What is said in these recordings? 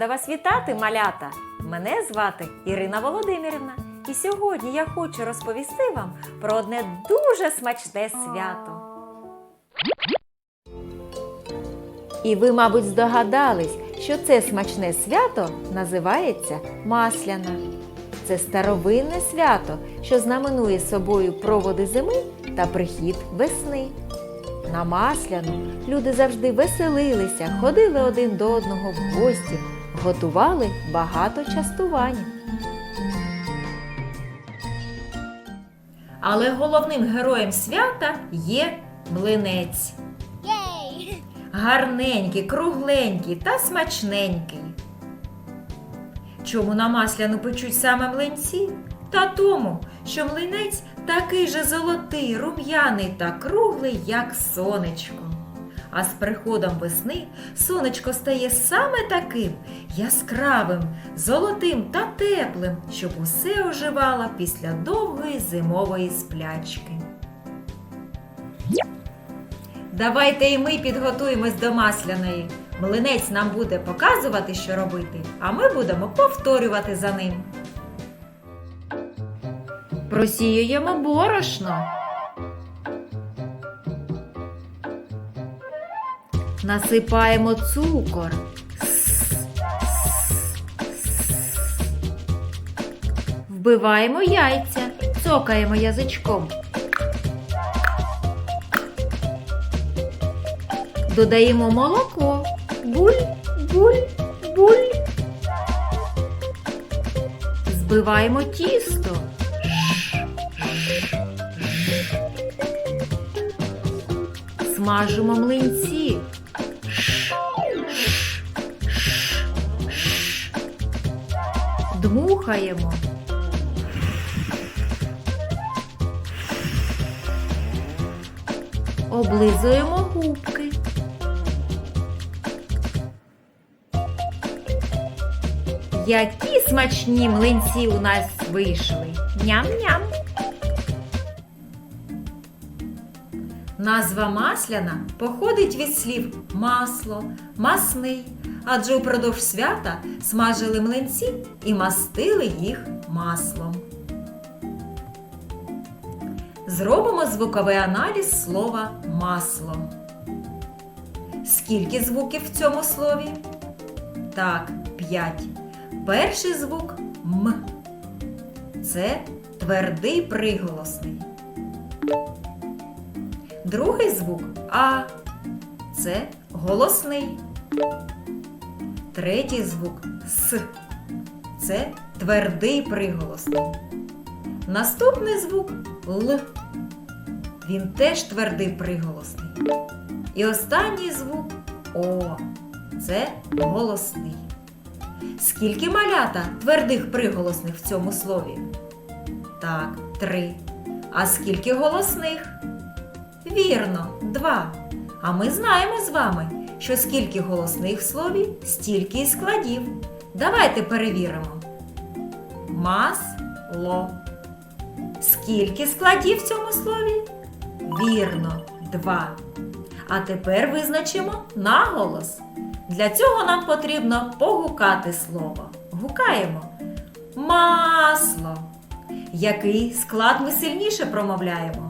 Рада вас вітати, малята! Мене звати Ірина Володимирівна. І сьогодні я хочу розповісти вам про одне дуже смачне свято. І ви, мабуть, здогадались, що це смачне свято називається Масляна. Це старовинне свято, що знаменує собою проводи зими та прихід весни. На Масляну люди завжди веселилися, ходили один до одного в гості, готували багато частувань. Але головним героєм свята є млинець. Єй! Гарненький, кругленький та смачненький. Чому на масляну печуть саме млинці? Та тому, що млинець такий же золотий, рум'яний та круглий, як сонечко. А з приходом весни сонечко стає саме таким яскравим, золотим та теплим, щоб усе оживало після довгої зимової сплячки. Давайте і ми підготуємось до масляної. Млинець нам буде показувати, що робити, а ми будемо повторювати за ним. Просіюємо борошно. Насипаємо цукор. Вбиваємо яйця, цокаємо язичком. Додаємо молоко. Буль, буль, буль. Збиваємо тісто. Смажимо млинці. Дмухаємо. Облизуємо губки. Які смачні млинці у нас вийшли. Ням-ням. Назва масляна походить від слів масло, масний, адже упродовж свята смажили млинці і мастили їх маслом. Зробимо звуковий аналіз слова масло. Скільки звуків в цьому слові? Так, п'ять. Перший звук М. Це твердий приголосний. Другий звук А. Це голосний. Третій звук С. Це твердий приголосний. Наступний звук Л. Він теж твердий приголосний. І останній звук О. Це голосний. Скільки малята твердих приголосних в цьому слові? Так, три. А скільки голосних? Вірно, два. А ми знаємо з вами, що скільки голосних в слові, стільки і складів. Давайте перевіримо. Масло. Скільки складів в цьому слові? Вірно, два. А тепер визначимо наголос. Для цього нам потрібно погукати слово. Гукаємо масло. Який склад ми сильніше промовляємо?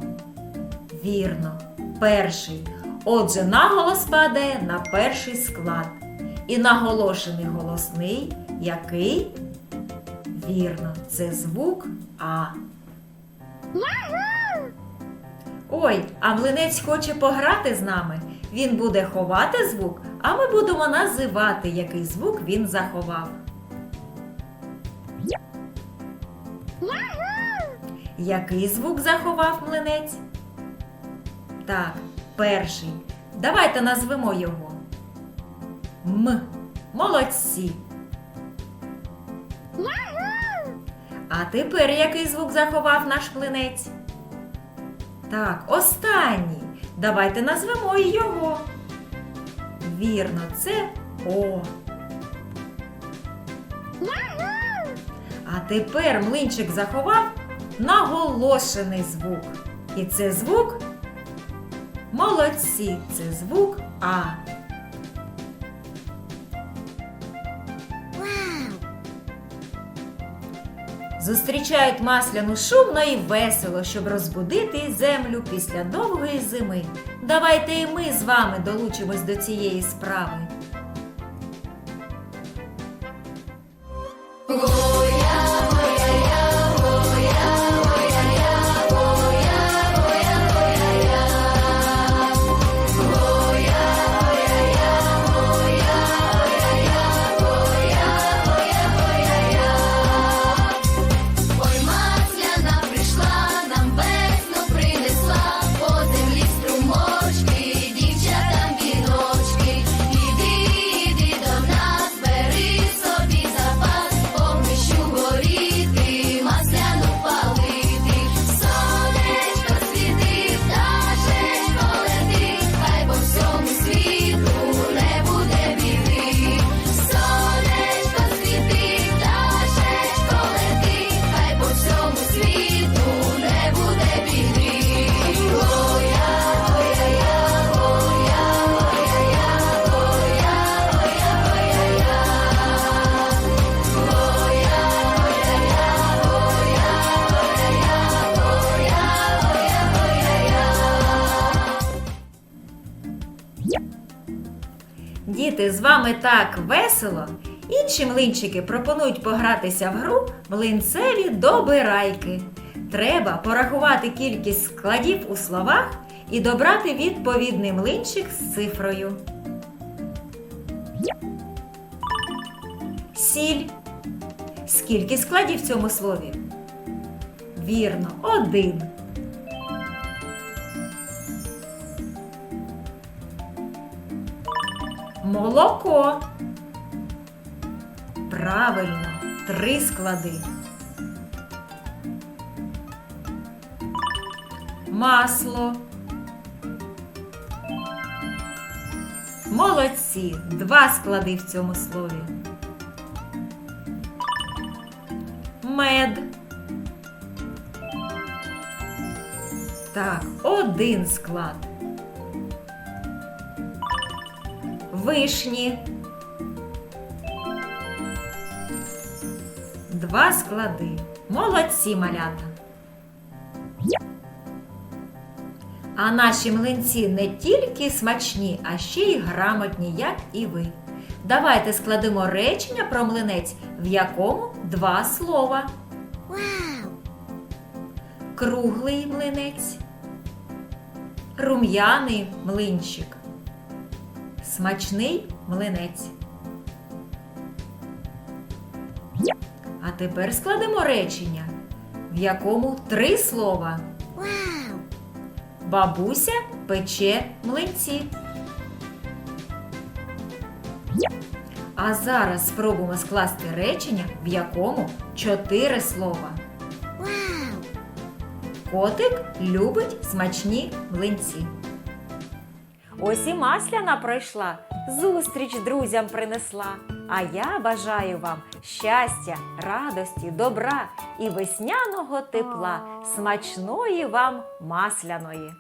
Вірно, перший. Отже, наголос падає на перший склад. І наголошений голосний який? Вірно, це звук А. Ой, а млинець хоче пограти з нами. Він буде ховати звук, а ми будемо називати, який звук він заховав. Який звук заховав млинець? Так, перший. Давайте назвемо його. М. Молодці. А тепер який звук заховав наш млинець? Так, останній. Давайте назвемо і його. Вірно, це О. А тепер млинчик заховав наголошений звук. І це звук Молодці це звук А. Зустрічають масляну шумно і весело, щоб розбудити землю після довгої зими. Давайте і ми з вами долучимось до цієї справи. Вами так весело. Інші млинчики пропонують погратися в гру млинцеві добирайки. Треба порахувати кількість складів у словах і добрати відповідний млинчик з цифрою. Сіль. Скільки складів в цьому слові? Вірно, один. Молоко. Правильно, три склади. Масло. Молодці. Два склади в цьому слові. Мед. Так, один склад. Вишні. Два склади. Молодці малята. А наші млинці не тільки смачні, а ще й грамотні, як і ви. Давайте складемо речення про млинець, в якому два слова. Вау! Круглий млинець, рум'яний млинчик, смачний млинець. А тепер складемо речення, в якому три слова. Вау! Бабуся пече млинці. А зараз спробуємо скласти речення, в якому чотири слова. Вау! Котик любить смачні млинці. Ось і масляна пройшла, зустріч друзям принесла. А я бажаю вам щастя, радості, добра і весняного тепла, смачної вам масляної.